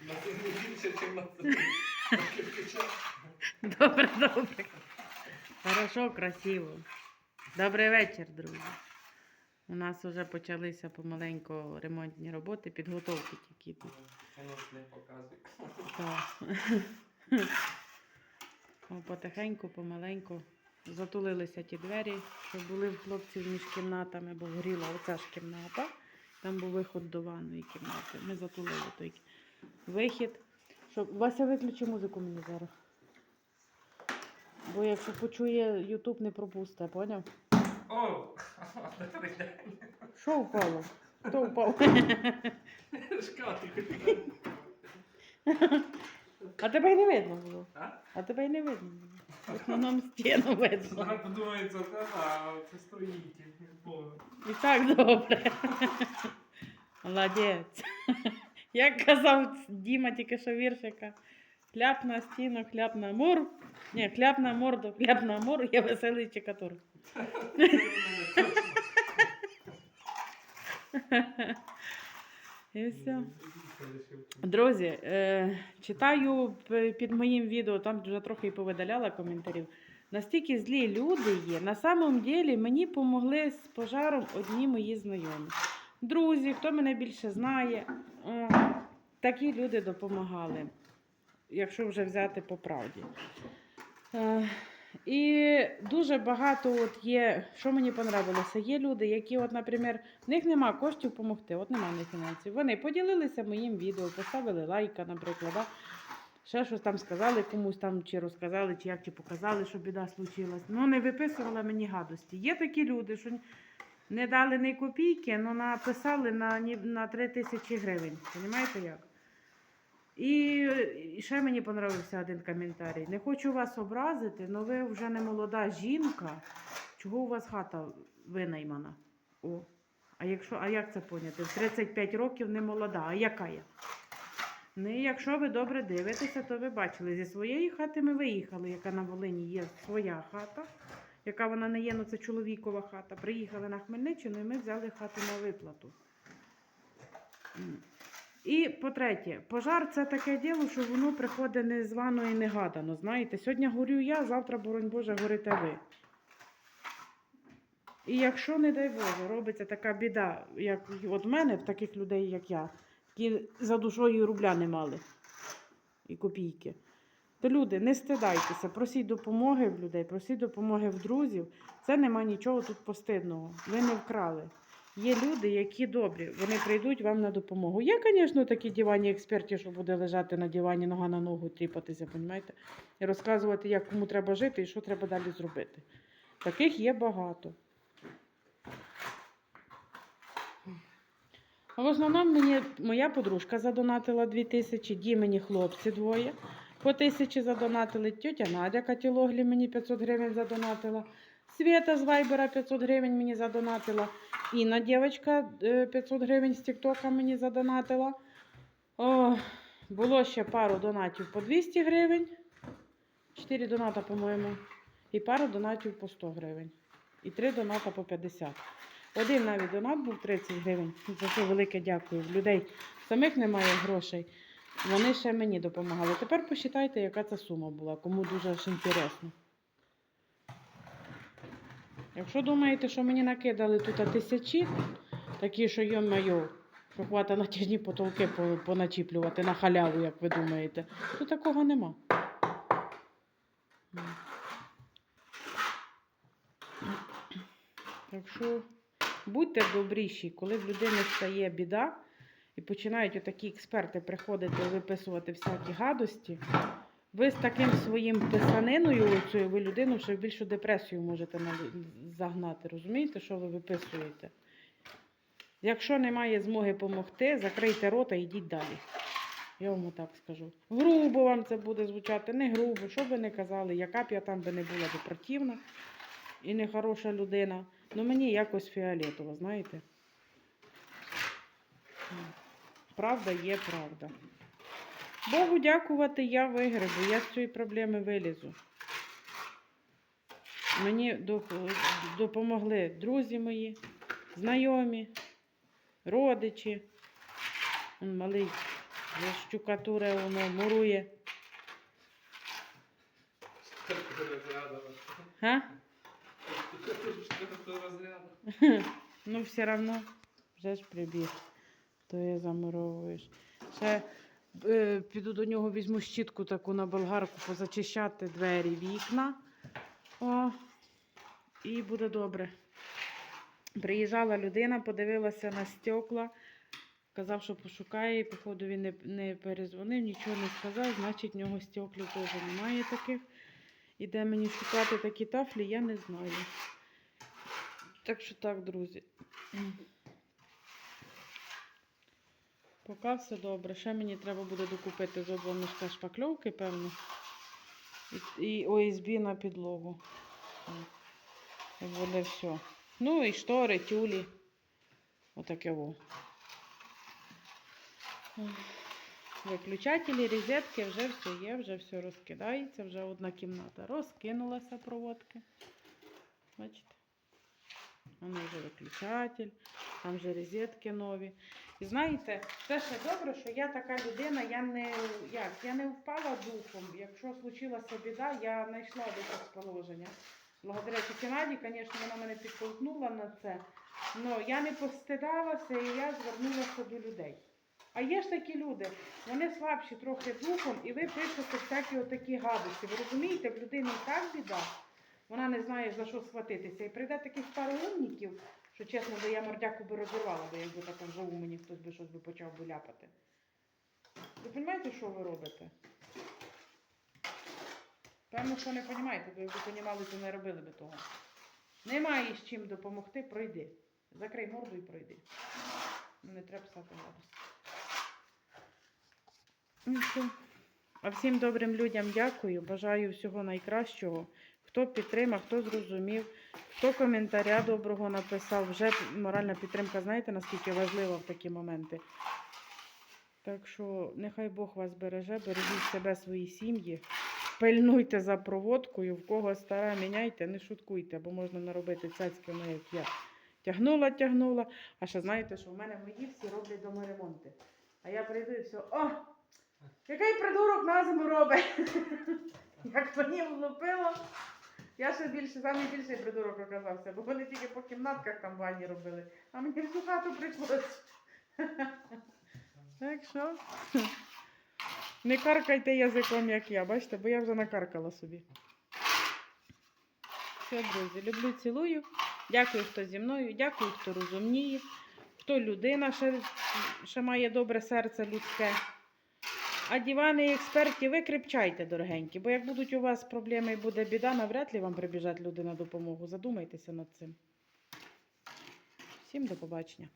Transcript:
На більше, на. Добре, добре. Хорошо, красиво. Добрий вечір, друзі. У нас вже почалися помаленьку ремонтні роботи, підготовки тільки не показує. Так. Потихеньку, помаленьку затулилися ті двері, що були в хлопців між кімнатами, бо горіла оця ж кімната. Там був виход до ванної кімнати. Ми затулили той вихід. Щоб... Вася, виключи музику мені зараз. Бо якщо почує, Ютуб не пропусте, поняв? О! Добрий день. Що впало? Хто впав? Шкатик. А тебе й не видно було. А? А тебе й не видно було. В основному стіну видно. Зараз подумається, це, а це строїтель. Боже. І так добре. Молодець. Як казав Діма тільки що віршика. Хляб на стіну, хляб на мур. Ні, хляб на морду, хляб на мур, я веселий чекатур. І все. Друзі, е, читаю під моїм відео, там вже трохи і повидаляла коментарів. Настільки злі люди є. На самом ділі мені помогли з пожаром одні мої знайомі. Друзі, хто мене більше знає, е, такі люди допомагали, якщо вже взяти по правді. Е, і дуже багато от є, що мені понравилося, є люди, які, от, наприклад, в них нема коштів допомогти, от немає них фінансів. Вони поділилися моїм відео, поставили лайка, наприклад, да? ще щось там сказали комусь там, чи розказали, чи як, чи показали, що біда случилась. Ну, не виписувала мені гадості. Є такі люди, що не дали ні копійки, але написали на, на 3 тисячі гривень. Понімаєте як? І, і ще мені понравився один коментарій. Не хочу вас образити, але ви вже не молода жінка. Чого у вас хата винаймана? О. А якщо, а як це поняти? В 35 років не молода, а яка я? Ну, і якщо ви добре дивитеся, то ви бачили, зі своєї хати ми виїхали, яка на Волині є своя хата, яка вона не є, ну це чоловікова хата. Приїхали на Хмельниччину і ми взяли хату на виплату. І по-третє, пожар це таке діло, що воно приходить незвано і негадано. Знаєте, сьогодні горю я, завтра, боронь Боже, горите ви. І якщо, не дай Боже, робиться така біда, як от мене, в таких людей, як я, які за душою рубля не мали і копійки, то люди, не стидайтеся, просіть допомоги в людей, просіть допомоги в друзів. Це нема нічого тут постидного. Ви не вкрали. Є люди, які добрі, вони прийдуть вам на допомогу. Є, звісно, такі дивані експерти, що буде лежати на дивані, нога на ногу тріпатися, понімаєте? І розказувати, як кому треба жити і що треба далі зробити. Таких є багато. А в основному мені моя подружка задонатила 2 тисячі, ді мені хлопці двоє. По тисячі задонатили. Тетя Надя Катілоглі мені 500 гривень задонатила. Свята з Вайбера 500 гривень мені задонатила. Інна дівчинка е, 500 гривень з Тіктока мені задонатила. О, було ще пару донатів по 200 гривень. 4 доната, по-моєму. І пару донатів по 100 гривень. І 3 доната по 50. Один навіть донат був 30 гривень. За що велике дякую. Людей самих немає грошей. Вони ще мені допомагали. Тепер посчитайте, яка це сума була, кому дуже аж інтересно. Якщо думаєте, що мені накидали тут тисячі, такі, що йо-майо, що хвата натяжні потолки поначіплювати на халяву, як ви думаєте, то такого нема. Так що будьте добріші, коли в людини стає біда і починають отакі експерти приходити виписувати всякі гадості. Ви з таким своїм писаниною, ви людину ще більшу депресію можете загнати. Розумієте, що ви виписуєте? Якщо немає змоги допомогти, закрийте рота і йдіть далі. Я вам так скажу. Грубо вам це буде звучати, не грубо, що би не казали, яка б я там би не була би противна і нехороша людина. Ну мені якось фіолетово, знаєте? Правда є правда. Богу дякувати, я вигребу, я з цієї проблеми вилізу. Мені допомогли друзі мої, знайомі, родичі. Он малий Вже штукатура воно мурує. Га? Ну, все равно вже ж прибіг. То я замуровуєш. Ще піду до нього, візьму щітку таку на болгарку, позачищати двері, вікна. О, і буде добре. Приїжджала людина, подивилася на стекла, казав, що пошукає, і, походу, він не, не перезвонив, нічого не сказав, значить, в нього стеклів теж немає таких. І де мені шукати такі тафлі, я не знаю. Так що так, друзі. Поки все добре. Ще мені треба буде докупити з одного шпакльовки, певно. І, ОСБ на підлогу. Буде все. Ну і штори, тюлі. Отаке во. Виключателі, розетки, вже все є, вже все розкидається, вже одна кімната розкинулася проводки. Бачите? Там вже виключатель, там вже розетки нові. І знаєте, те ще добре, що я така людина, я не, як, я не впала духом. Якщо случилася біда, я знайшла положення. Благодаря тіті звісно, вона мене підтолкнула на це. але я не постидалася і я звернулася до людей. А є ж такі люди, вони слабші трохи духом, і ви пишете всякі отакі гадості. Ви розумієте, в людини і так біда, вона не знає за що схватитися. І прийде таких пару умників, що чесно, би я мордяку би розірвала, бо якби так вже мені хтось би щось би почав би ляпати. Ви розумієте, що ви робите? Певно, що не розумієте, бо якби розуміли, то не робили би того. Немає з чим допомогти, пройди. Закрий морду і пройди. Ну, Не треба писати гадості. Ну. А всім добрим людям дякую. Бажаю всього найкращого. Хто підтримав, хто зрозумів, хто коментаря доброго написав. Вже моральна підтримка, знаєте, наскільки важлива в такі моменти. Так що нехай Бог вас береже, бережіть себе, свої сім'ї. Пильнуйте за проводкою, в кого стара, міняйте, не шуткуйте, бо можна наробити цяцьки, ну, як я. Тягнула, тягнула. А ще знаєте, що в мене мої всі роблять доморемонти. А я прийду і все, о! Який придурок на зиму робить? Як мені влупило, я ще більше, самий більший придурок оказався, бо вони тільки по кімнатках там ванні робили, а мені всю хату прийшлось. Так що не каркайте язиком, як я, бачите, бо я вже накаркала собі. Все, друзі, люблю, цілую. Дякую, хто зі мною, дякую, хто розумніє, хто людина ще, ще має добре серце людське. А дивани і експерті, ви крепчайте, дорогенькі, бо як будуть у вас проблеми і буде біда, навряд ли вам прибіжать люди на допомогу. Задумайтеся над цим. Всім до побачення.